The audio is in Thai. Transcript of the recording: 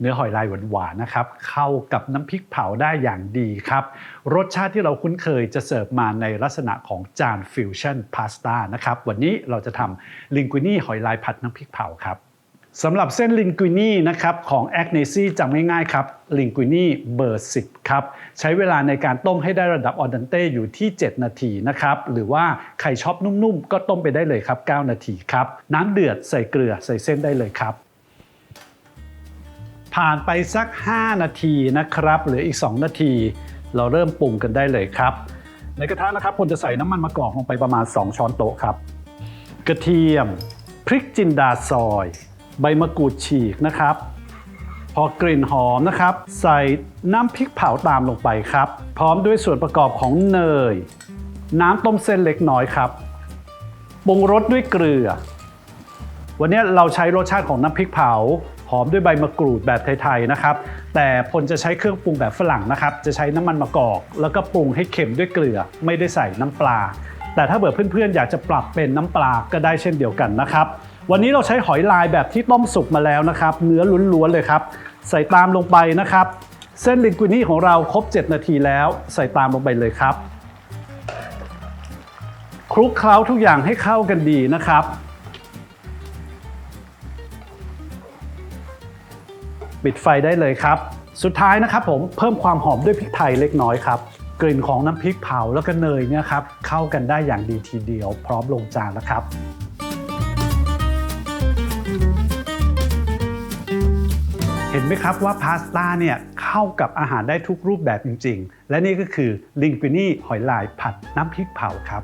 เนื้อหอยลายหวานๆนะครับ เข้ากับน้ำพริกเผาได้อย่างดีครับ รสชาติที่เราคุ้นเคยจะเสิร์ฟมาในลักษณะของจานฟิวชั่นพาสต้านะครับ วันนี้เราจะทำลิงกุนี่หอยลายผัดน้ำพริกเผาครับสำหรับเส้นลิงกุนี่นะครับของแอคเนซี่จำง่ายๆครับลิงกุนี่เบอร์ 10 ครับ ใช้เวลาในการต้มให้ได้ระดับออเดนเต้อยู่ที่ 7 นาทีนะครับ หรือว่าใครชอบนุ่มๆ ก็ต้มไปได้เลยครับ 9 นาทีครับ น้ำเดือดใส่เกลือใส่เส้นได้เลยครับ ผ่านไปสัก 5 นาทีนะครับหลืออีก 2 นาที เราเริ่มปรุงกันได้เลยครับ ในกระทะนะครับผมจะใส่น้ำมันมะกอกลงไปประมาณ 2 ช้อนโต๊ะครับ กระเทียม พริกจินดาซอย ใบมะกรูดฉีกนะครับ พอกลิ่นหอมนะครับ ใส่น้ำพริกเผาตามลงไปครับ พร้อมด้วยส่วนประกอบของเนย น้ำต้มเส้นเล็กน้อยครับปรุงรสด้วยเกลือ วันนี้เราใช้รสชาติของน้ำพริกเผา หอมด้วยใบมะกรูดแบบไทยๆนะครับ แต่พลจะใช้เครื่องปรุงแบบฝรั่งนะครับ จะใช้น้ำมันมะกอก แล้วก็ปรุงให้เค็มด้วยเกลือ ไม่ได้ใส่น้ำปลา แต่ถ้าเบื่อเพื่อนๆ อยากจะปรับเป็นน้ำปลาก็ได้เช่นเดียวกันนะครับ วันนี้เราใช้หอยลายแบบที่ต้มสุกมาแล้วนะครับ เนื้อล้วนๆเลยครับ ใส่ตามลงไปนะครับ เส้นลิงกุนี่ของเราครบ 7 นาทีแล้ว ใส่ตามลงไปเลยครับ คลุกเคล้าทุกอย่างให้เข้ากันดีนะครับ ปิดไฟได้เลยครับ สุดท้ายนะครับผมเพิ่มความหอมด้วยพริกไทยเล็กน้อยครับ กลิ่นของน้ำพริกเผาแล้วก็เนยเนี่ยครับเข้ากันได้อย่างดีทีเดียว พร้อมลงจานแล้วครับเห็นไหมครับว่าพาสต้าเนี่ยเข้ากับอาหารได้ทุกรูปแบบจริง ๆ และนี่ก็คือลิงกุนี่หอยลายผัดน้ำพริกเผาครับ